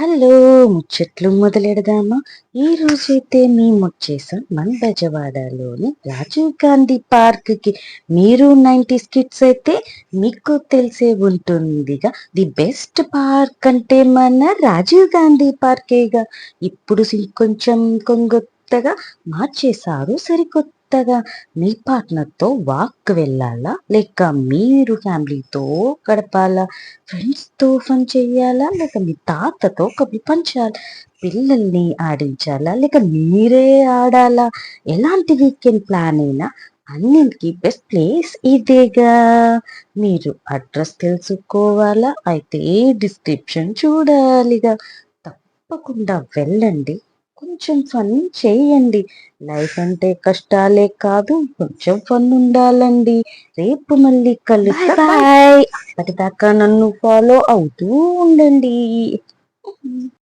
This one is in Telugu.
హలో ముచ్చట్లు మొదలెడదామా? ఈ రోజైతే మేము వచ్చేసాం మన బెజవాడలోని రాజీవ్ గాంధీ పార్క్కి మీరు నైంటీస్ కిడ్స్ అయితే మీకు తెలిసే ఉంటుందిగా. ది బెస్ట్ పార్క్ అంటే మన రాజీవ్ గాంధీ పార్కేగా. ఇప్పుడు కొంచెం కొంచెం కొత్తగా మార్చేశారు సరికొత్తగా. మీ పార్ట్నర్తో వాక్ వెళ్ళాలా? లేక మీరు ఫ్యామిలీతో గడపాలా? ఫ్రెండ్స్తో ఫన్ చేయాలా లేక మీ తాతతో కబుర్లు పంచాలా? పిల్లల్ని ఆడించాలా? లేక మీరే ఆడాలా? ఎలాంటి వీకెండ్ ప్లాన్ అయినా అన్నింటికి బెస్ట్ ప్లేస్ ఇదేగా. మీరు అడ్రస్ తెలుసుకోవాలా? అయితే డిస్క్రిప్షన్ చూడాలిగా. తప్పకుండా వెళ్ళండి. కొంచెం ఫన్ చేయండి. లైఫ్ అంటే కష్టాలే కాదు కొంచెం ఫన్ ఉండాలండి. రేపు మళ్ళీ కలుస్తా బాయ్ అప్పటిదాకా నన్ను ఫాలో అవుతూ ఉండండి.